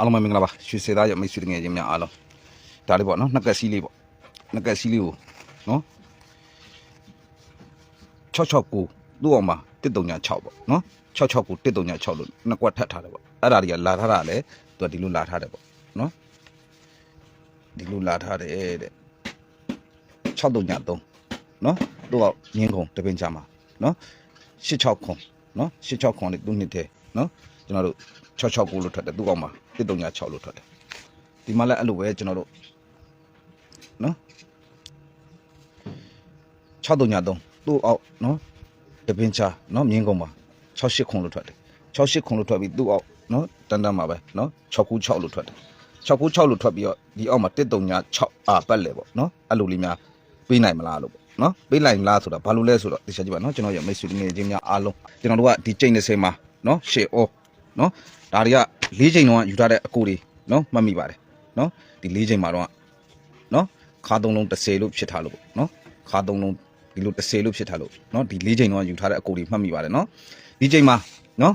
အားလုံးပဲမင်္ဂလာပါရွှေစေသားရမိတ်ဆွေငယ်ချင်းများအားလုံးဒါလေးပေါ့နော်နှစ်ကက်စီးလေးပေါ့နှစ်ကက်စီးလေးကိုနော်669သူ့အောင်မှာ136ပေါ့နော်669 136လို့နှစ်ကွက်ထပ်ထားတယ်ပေါ့အဲ့ဒါတွေကလာထားတာလေသူကဒီလိုလာထားတယ်ပေါ့နော်ဒီလိုလာထားတယ်တဲ့633နော်သူကငင်းကုန်တပင်ချမှာနော်86ခွန်နော်86ခွန်လေးသူ့နှစ်ထဲနော်ကျွန်တော်တို့669လို့ထွက်တယ်သူ့ကောင်မှာ 136လို့ထွက်တယ်ဒီမှာလည်းအဲ့လိုပဲကျွန်တော်တို့နော်633သူ့အောက်နော်တပင်ချနော်မြင်းကုန်မှာ68ခွန်လို့ထွက်တယ်68ခွန်လို့ထွက်ပြီးသူ့အောက်နော်တန်တန်မှာပဲနော်696လို့ထွက်တယ်696လို့ထွက်ပြီးတော့ဒီအောက်မှာ136အာပတ်လေပေါ့နော်အဲ့လိုလေးများပေးနိုင်မလားလို့ပေါ့နော်ပေးနိုင်လားဆိုတာဘာလို့လဲဆိုတော့ဒီချက်ကြည့်ပါနော်ကျွန်တော်ရမိတ်ဆွေငယ်ချင်းများအားလုံးကျွန်တော်တို့ကဒီချိန်30မှာနော်ရှေ့အောနော် ဒါတွေက၄ချိန်တော့ယူထားတဲ့အကူတွေနော်မှတ်မိပါတယ်နော်ဒီ၄ချိန်မှာတော့နော်ခါသုံးလုံး30လို့ဖြစ်ထားလို့ပေါ့နော်ခါသုံးလုံးဒီလို30လို့ဖြစ်ထားလို့နော်ဒီ၄ချိန်တော့ယူထားတဲ့အကူတွေမှတ်မိပါတယ်နော်ဒီချိန်မှာနော်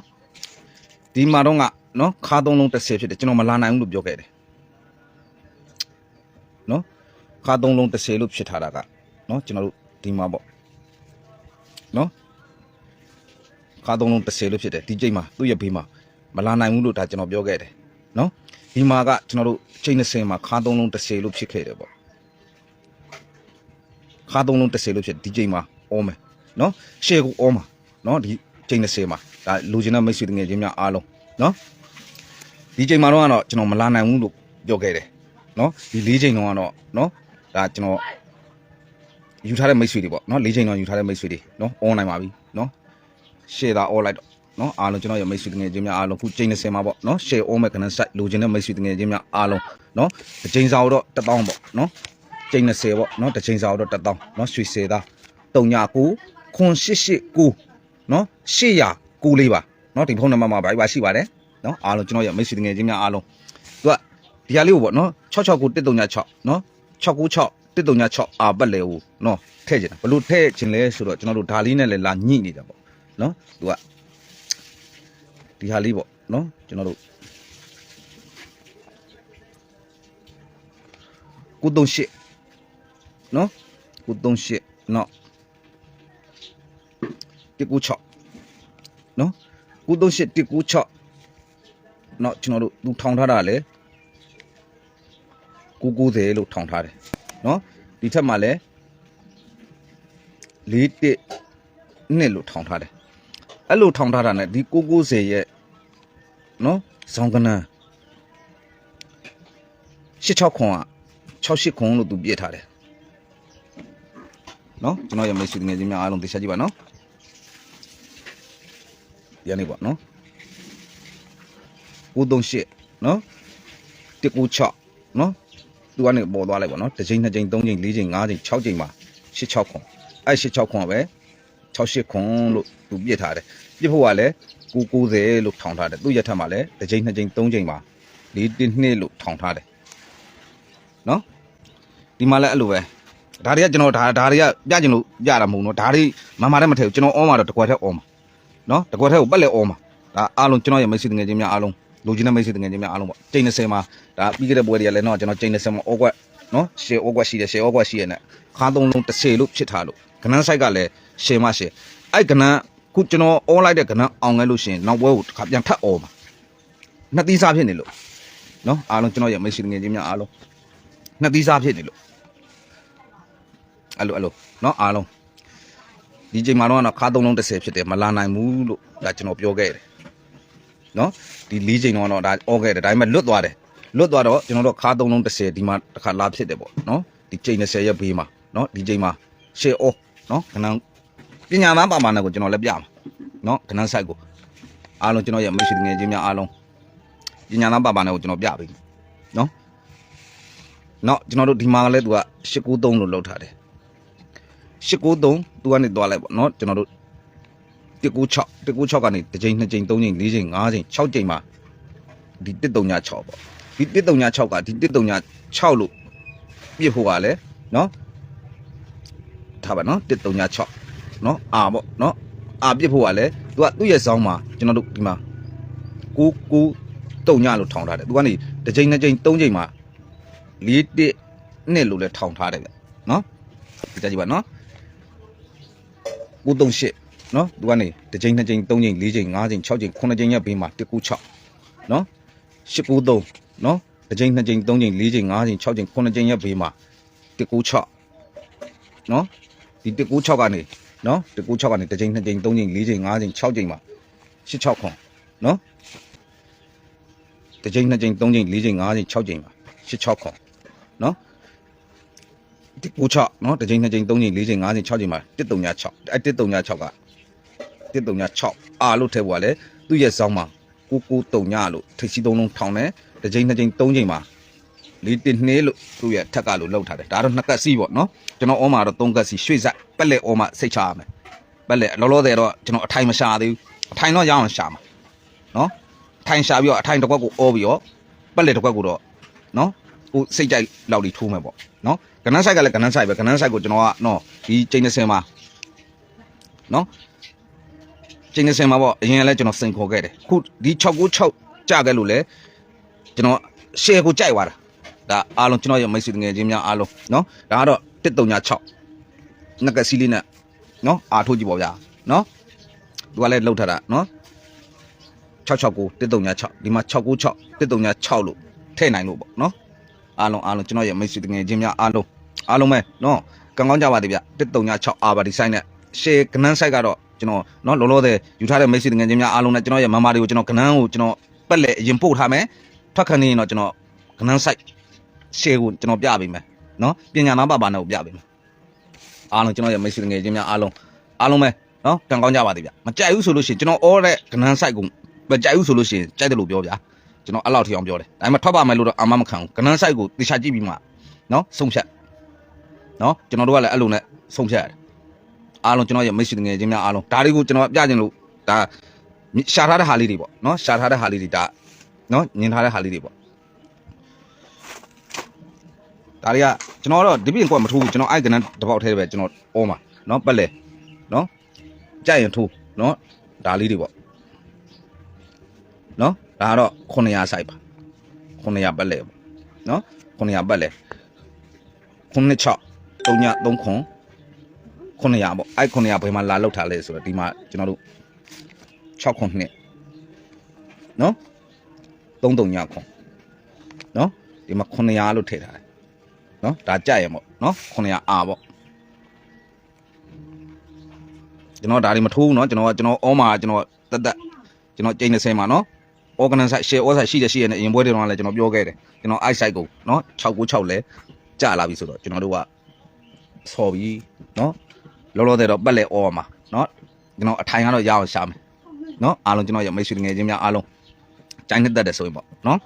ဒီမှာတော့ကနော်ခါသုံးလုံး30ဖြစ်တယ်ကျွန်တော်မလာနိုင်ဘူးလို့ပြောခဲ့တယ်နော်ခါသုံးလုံး30လို့ဖြစ်ထားတာကနော်ကျွန်တော်တို့ဒီမှာပေါ့နော်ခါသုံးလုံး30လို့ဖြစ်တယ်ဒီချိန်မှာသူ့ရဲ့ဘေးမှာ မလာနိုင်ဘူးလို့ဒါကျွန်တော်ပြောခဲ့တယ်နော်ဒီမှာကကျွန်တော်တို့ချိန်20မှာခါသုံးလုံး30လို့ဖြစ်ခဲ့တယ်ပေါ့ခါသုံးလုံး30လို့ဖြစ်ဒီချိန်မှာအောမယ်နော်ရှေ့ကိုအောမှာနော်ဒီချိန်20မှာဒါလူချင်းတဲ့မိတ်ဆွေတငယ်ချင်းများအားလုံးနော်ဒီချိန်မှာတော့ကတော့ကျွန်တော်မလာနိုင်ဘူးလို့ပြောခဲ့တယ်နော်ဒီ၄ချိန်တော့ကတော့နော်ဒါကျွန်တော်ယူထားတဲ့မိတ်ဆွေတွေပေါ့နော်၄ချိန်တော့ယူထားတဲ့မိတ်ဆွေတွေနော်အွန်လိုင်းပါပြီနော် share တာ all like တော့ နော်အားလုံးကျွန်တော်ရဲ့မိတ်ဆွေတငယ်ချင်းများအားလုံးခုချိန်20မှာပေါ့နော် share all မဲ့ခဏ site လိုချင်တဲ့မိတ်ဆွေတငယ်ချင်းများအားလုံးနော်တစ်ချိန်စာတော့1000ပေါ့နော်ချိန်20ပေါ့နော်တစ်ချိန်စာတော့1000နော်ရွှေစေသား39ခွန်889နော်800လေးပါနော်ဒီဖုန်းနံပါတ်မှာဘာဘာရှိပါတယ်နော်အားလုံးကျွန်တော်ရဲ့မိတ်ဆွေတငယ်ချင်းများအားလုံးသူကဒီဟာလေးကိုပေါ့နော်669 136နော်696 136အာပတ်လေဟိုနော်ထည့်ချင်တာဘလို့ထည့်ချင်လဲဆိုတော့ကျွန်တော်တို့ဒါလေးနဲ့လည်းလာညှိနေတာပေါ့နော်သူက ဒီဟာလေးပေါ့နော်ကျွန်တော်တို့ကုတုံရှစ်နော်ကုတုံရှစ်နော်196နော်ကုတုံရှစ်196နော်ကျွန်တော်တို့သူထောင်ထားတာလေ990လို့ထောင်ထားတယ်နော်ဒီထက်မှလည်း၄တစ်နှစ်လို့ထောင်ထားတယ်အဲ့လိုထောင်ထားတာ ਨੇ ဒီ990ရဲ့ နော်ဇောင်းကနန်း86ခွန်က68ခွန်လို့သူပြစ်ထားတယ်နော်ကျွန်တော်ရဲ့မိတ်ဆွေငယ်ချင်းများအားလုံးသိချကြည့်ပါနော်ဒီနေ့ပေါ့နော်938နော်196နော်သူကနေပေါ်သွားလိုက်ပေါ့နော်တစ်ချိန်နှစ်ချိန်သုံးချိန်လေးချိန်ငါးချိန်6ချိန်မှာ86ခွန်အဲ့86ခွန်ကပဲ 68ခွန်လို့သူပြစ်ထားတယ်ပြစ်ဖို့ကလည်း990လို့ထောင်ထားတယ်သူ့ရက်ထက်မှာလည်းတစ်ချိန်နှစ်ချိန်သုံးချိန်မှာ၄တစ်နှစ်လို့ထောင်ထားတယ်နော်ဒီမှာလည်းအဲ့လိုပဲဒါတွေကကျွန်တော်ဒါဒါတွေကပြကျင်လို့ပြတာမဟုတ်နော်ဒါတွေမမတဲ့မထည့်ဘူးကျွန်တော်အောမှာတော့တကွက်ထက်အောမှာနော်တကွက်ထက်ကိုပက်လက်အောမှာဒါအားလုံးကျွန်တော်ရဲ့မိတ်ဆွေငယ်ချင်းများအားလုံးလူချင်းတဲ့မိတ်ဆွေငယ်ချင်းများအားလုံးပေါ့ချိန်20မှာဒါပြီးခဲ့တဲ့ပွဲတွေကလည်းတော့ကျွန်တော်ချိန်20မှာအောကွက်နော်ရှေအောကွက်ရှိတယ်ရှေအောကွက်ရှိရတဲ့ခါသုံးလုံး30လို့ဖြစ်ထားလို့ကနန်းဆိုင်ကလည်း ရှေမရှေအဲ့ကနန်းခုကျွန်တော်អွန်လိုက်တဲ့ကနန်းအောင်ခဲ့လို့ရှိရင်နောက်ပွဲကိုတစ်ခါပြန်ထပ်អော်မှာနှစ်သီးစားဖြစ်နေလို့နော်အားလုံးကျွန်တော်ရဲ့မိတ်ဆွေငယ်ချင်းများအားလုံးနှစ်သီးစားဖြစ်နေလို့အဲ့လိုအဲ့လိုနော်အားလုံးဒီချိန်မှာတော့ခါသုံးလုံး30ဖြစ်တယ်မလာနိုင်ဘူးလို့ဒါကျွန်တော်ပြောခဲ့တယ်နော်ဒီ၄ချိန်တော့ဒါအော်ခဲ့တယ်ဒါပေမဲ့လွတ်သွားတယ်လွတ်သွားတော့ကျွန်တော်တို့ခါသုံးလုံး30ဒီမှာတစ်ခါလာဖြစ်တယ်ပေါ့နော်ဒီချိန်20ရက်ဘေးမှာနော်ဒီချိန်မှာရှေအော်နော်ခဏ ပညာသားပါမနာကိုကျွန်တော်လည်းပြမှာနော်ခဏဆိုင်ကိုအားလုံးကျွန်တော်ရဲ့မိတ်ဆွေငယ်ချင်းများအားလုံးပညာသားပါမနာကိုကျွန်တော်ပြပေးနော်နော်ကျွန်တော်တို့ဒီမှာလည်းသူက693လို့လောက်ထားတယ်693သူကနေသွားလိုက်ပေါ့နော်ကျွန်တော်တို့196 196ကနေတစ်ချိန်နှစ်ချိန်သုံးချိန်လေးချိန်ငါးချိန်6ချိန်မှာဒီ1396ပေါ့ဒီ1396ကဒီ1396လို့ပြစ်ဖို့ကလည်းနော်ထားပါနော်1396 နော်အာပေါ့နော်အာပြစ်ဖို့ကလည်းသူကသူ့ရဲ့ဆောင်းမှာကျွန်တော်တို့ဒီမှာကိုကိုတုံညလို့ထောင်ထားတယ်သူကနေတစ်ချိန်နှစ်ချိန်သုံးချိန်မှာလေးတစ်နှစ်လို့လည်းထောင်ထားတယ်ဗျနော်ဒီကြကြည့်ပါနော်ကိုတုံရှစ်နော်သူကနေတစ်ချိန်နှစ်ချိန်သုံးချိန်လေးချိန်ငါးချိန်၆ချိန်9ချိန်ရဲ့ဘေးမှာတစ်ကူ6နော်ရှစ်ကူ3နော်တစ်ချိန်နှစ်ချိန်သုံးချိန်လေးချိန်ငါးချိန်6ချိန်9ချိန်ရဲ့ဘေးမှာတစ်ကူ6နော်ဒီတစ်ကူ6ကနေ နော်196ကနေတစ်ချိန်နှစ်ချိန်သုံးချိန်လေးချိန်ငါးချိန်6ချိန်မှာ86ခွန်နော်တစ်ချိန်နှစ်ချိန်သုံးချိန်လေးချိန်ငါးချိန်6ချိန်မှာ86ခွန်နော်ဒီ96နော်တစ်ချိန်နှစ်ချိန်သုံးချိန်လေးချိန်ငါးချိန်6ချိန်မှာ136အဲ136က136အာလို့ထည့်ပေါ်ကလေသူ့ရဲ့စောင်းမှာ993လို့ထိပ်စီးသုံးလုံးထောင်တယ်တစ်ချိန်နှစ်ချိန်သုံးချိန်မှာ လေးတင်နှေးလို့သူ့ရဲ့ထက်ကလို့လောက်ထားတယ်ဒါတော့နှစ်ကတ်စီးပေါ့နော်ကျွန်တော်ဩမှာတော့သုံးကတ်စီရွှေ့ဆက်ပက်လက်ဩမှာစိတ်ချရမယ်ပက်လက်လောလောဆယ်တော့ကျွန်တော်အထိုင်မရှာသေးဘူးအထိုင်တော့ရအောင်ရှာမှာနော်အထိုင်ရှာပြီးတော့အထိုင်တစ်ခွက်ကိုဩပြီးတော့ပက်လက်တစ်ခွက်ကိုတော့နော်ဟိုစိတ်ကြိုက်လောက်လေးထိုးမယ်ပေါ့နော်ကနန်းဆိုင်ကလည်းကနန်းဆိုင်ပဲကနန်းဆိုင်ကိုကျွန်တော်ကနော်ဒီချိန်20မှာနော်ကျင်းနေစင်မှာပေါ့အရင်ကလည်းကျွန်တော်စိန်ခေါ်ခဲ့တယ်ခုဒီ696ကြခဲ့လို့လေကျွန်တော်ရှယ်ကိုကြိုက်သွားတာ ဒါအားလုံးကျွန်တော်ရဲ့မိတ်ဆွေငယ်ချင်းများအားလုံးเนาะဒါကတော့136ငကစီလေးနဲ့เนาะအာထိုးကြည့်ပါဗျာเนาะသူကလည်းလှုပ်ထားတာเนาะ669 136ဒီမှာ696 136လို့ထည့်နိုင်လို့ပေါ့เนาะအားလုံးအားလုံးကျွန်တော်ရဲ့မိတ်ဆွေငယ်ချင်းများအားလုံးအားလုံးပဲเนาะကံကောင်းကြပါသေးဗျ136အာပါဒီဆိုင်နဲ့ရှယ်ကနန်းဆိုင်ကတော့ကျွန်တော်เนาะလောလောဆယ်ယူထားတဲ့မိတ်ဆွေငယ်ချင်းများအားလုံးနဲ့ကျွန်တော်ရဲ့မမတွေကိုကျွန်တော်ကနန်းကိုကျွန်တော်ပက်လက်အရင်ပို့ထားမယ်ထွက်ခဏနေရင်တော့ကျွန်တော်ကနန်းဆို share ကိုကျွန်တော်ပြပေးမယ်နော်ပညာနာပါပါနဲ့ကိုပြပေးမယ်အားလုံးကျွန်တော်ရဲ့မိတ်ဆွေငယ်ချင်းများအားလုံးအားလုံးပဲနော်တန်ကောင်းကြပါသေးဗျမကြိုက်ဘူးဆိုလို့ရှိရင်ကျွန်တော် all တဲ့ကနန်း site ကိုမကြိုက်ဘူးဆိုလို့ရှိရင်ကြိုက်တယ်လို့ပြောဗျာကျွန်တော်အဲ့လောက်ထိအောင်ပြောတယ်ဒါပေမဲ့ထွက်ပါမယ်လို့တော့အာမမခံဘူးကနန်း site ကိုတေချာကြည့်ပြီးမှနော်ဆုံးဖြတ်နော်ကျွန်တော်တို့ကလည်းအဲ့လိုနဲ့ဆုံးဖြတ်ရတယ်အားလုံးကျွန်တော်ရဲ့မိတ်ဆွေငယ်ချင်းများအားလုံးဒါတွေကိုကျွန်တော်ပြခြင်းလို့ဒါရှာထားတဲ့ဟာလေးတွေပေါ့နော်ရှာထားတဲ့ဟာလေးတွေဒါနော်ညင်ထားတဲ့ဟာလေးတွေပေါ့ ဒါတွေကကျွန်တော်တော့ဒီပြင်ကွက်မထိုးဘူးကျွန်တော်အိုက်ကနန်းတစ်ပေါက်ထဲပဲကျွန်တော်အောမှာနော်ပက်လေနော်ကြိုက်ရင်ထိုးနော်ဒါလေးတွေပေါ့နော်ဒါကတော့900စိုက်ပါ900ပက်လေပေါ့နော်900ပက်လေ96 3ည3ခွန်900ပေါ့အဲ့900ဘယ်မှာလာလောက်ထားလဲဆိုတော့ဒီမှာကျွန်တော်တို့6ခွန်နှစ်နော်33ညခွန်နော်ဒီမှာ900လို့ထည့်ထားတယ် နော်ဒါကြရမို့နော် 900R ပေါ့ကျွန်တော်ဒါတွေမထိုးဘူးနော်ကျွန်တော်ကျွန်တော်အောမှာကျွန်တော်တက်တက်ကျွန်တော်ကျိန်း30မှာနော် organizer share order ရှိတယ်ရှိတယ်နဲ့အရင်ပွဲတွေတော့လည်းကျွန်တော်ပြောခဲ့တယ်ကျွန်တော် ice site ကိုနော်696လဲကြလာပြီဆိုတော့ကျွန်တော်တို့ကဆော်ပြီနော်လောလောဆယ်တော့ပတ်လဲ over မှာနော်ကျွန်တော်အထိုင်ကတော့ရအောင်ရှာမယ်နော်အားလုံးကျွန်တော်ရမိတ်ဆွေငယ်ချင်းများအားလုံးကြိုင်းနှစ်သက်တယ်ဆိုရင်ပေါ့နော်